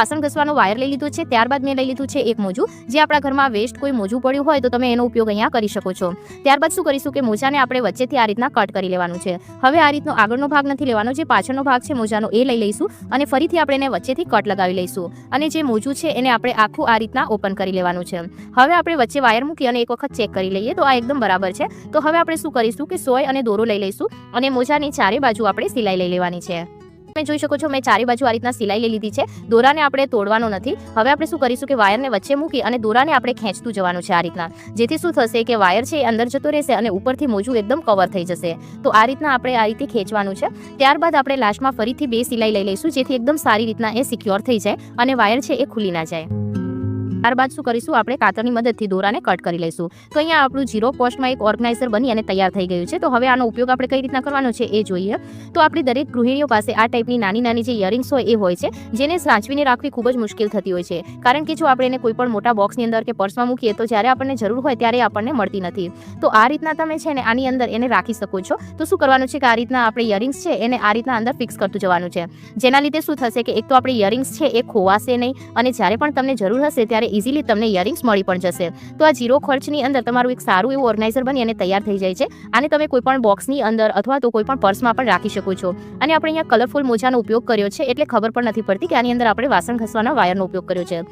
વાસણ ઘસવાનો વાયર લઈ લીધો છે. ત્યારબાદ મેં લઈ લીધું છે એક મોજું. જે આપણા ઘરમાં વેસ્ટ કોઈ મોજું પડ્યું હોય તો તમે એનો ઉપયોગ અહીંયા કરી શકો છો. ત્યારબાદ શું કરીશું કે મોજાને આપણે વચ્ચેથી આ રીતના કટ કરી લેવાનું છે. હવે આ રીતનો આગળનો ભાગ નથી લેવાનો, જે પાછળનો ભાગ છે મોજાનો એ લઈ લઈશું અને ફરીથી આપણે એને વચ્ચેથી કટ લગાવી લઈશું. અને જે મોજું છે એને આપણે આખું આ રીતના ઓપન કરી લેવાનું છે. હવે આપણે વચ્ચે વાયર મૂકી અને એક વખત ચેક કરી લઈએ તો આ એકદમ બરાબર છે. તો હવે આપણે શું કરીશું કે સોય અને દોરો લઈ લઈશું અને મોજાની ચારે બાજુ આપણે સિલાઈ લઈ લેવાની છે. તમે જોઈ શકો છો, મેં ચારે બાજુ આ રીતના સિલાઈ લઈ લીધી છે. દોરાને આપણે તોડવાનો નથી. હવે આપણે શું કરીશું કે વાયરને વચ્ચે મૂકી અને દોરાને આપણે ખેંચતું જવાનું છે આ રીતના. જેથી શું થશે કે વાયર છે એ અંદર જતો રહેશે અને ઉપરથી મોજું એકદમ કવર થઈ જશે. તો આ રીતના આપણે આ રીતે ખેંચવાનું છે. ત્યારબાદ આપણે લાસ્ટમાં ફરીથી બે સિલાઈ લઈ લઈશું, જેથી એકદમ સારી રીતના એ સિક્યોર થઈ જાય અને વાયર છે એ ખુલી ના જાય. ત્યારબાદ શું કરીશું? આપણે કાતરની મદદથી દોરાને કટ કરી લઈશું. તો અહીંયા આપણું જીરો કોસ્ટમાં એક ઓર્ગનાઇઝર બની અને તૈયાર થઈ ગયું છે. તો હવે આનો ઉપયોગ આપણે કઈ રીતના કરવાનો છે એ જોઈએ. તો આપણી દરેક ગૃહિણીઓ પાસે આ ટાઈપની નાની નાની જે ઇયરિંગ્સ હોય એ હોય છે, જેને સાચવીને રાખવી ખૂબ જ મુશ્કેલ થતી હોય છે. કારણ કે જો આપણે એને કોઈ પણ મોટા બોક્સની અંદર કે પર્સમાં મૂકીએ, તો જ્યારે આપણને જરૂર હોય ત્યારે આપણને મળતી નથી. તો આ રીતના તમે છે ને આની અંદર એને રાખી શકો છો. તો શું કરવાનું છે કે આ રીતના આપણે ઇયરિંગ્સ છે એને આ રીતના અંદર ફિક્સ કરતું જવાનું છે. જેના લીધે શું થશે કે એક તો આપણી ઇયરિંગ્સ છે એ ખોવાશે નહીં અને જ્યારે પણ તમને જરૂર હશે ત્યારે ઇઝીલી તમને ઇયરિંગ્સ મળી પણ જશે. તો આ ઝીરો ખર્ચની અંદર તમારું એક સારું એવું ઓર્ગનાઇઝર બની અને તૈયાર થઈ જાય છે. આને તમે કોઈપણ બોક્સની અંદર અથવા તો કોઈ પણ પર્સમાં પણ રાખી શકો છો. અને આપણે અહીંયા કલરફુલ મોજાનો ઉપયોગ કર્યો છે એટલે ખબર પણ નથી પડતી કે આની અંદર આપણે વાસણ ઘસવાના વાયરનો ઉપયોગ કર્યો છે.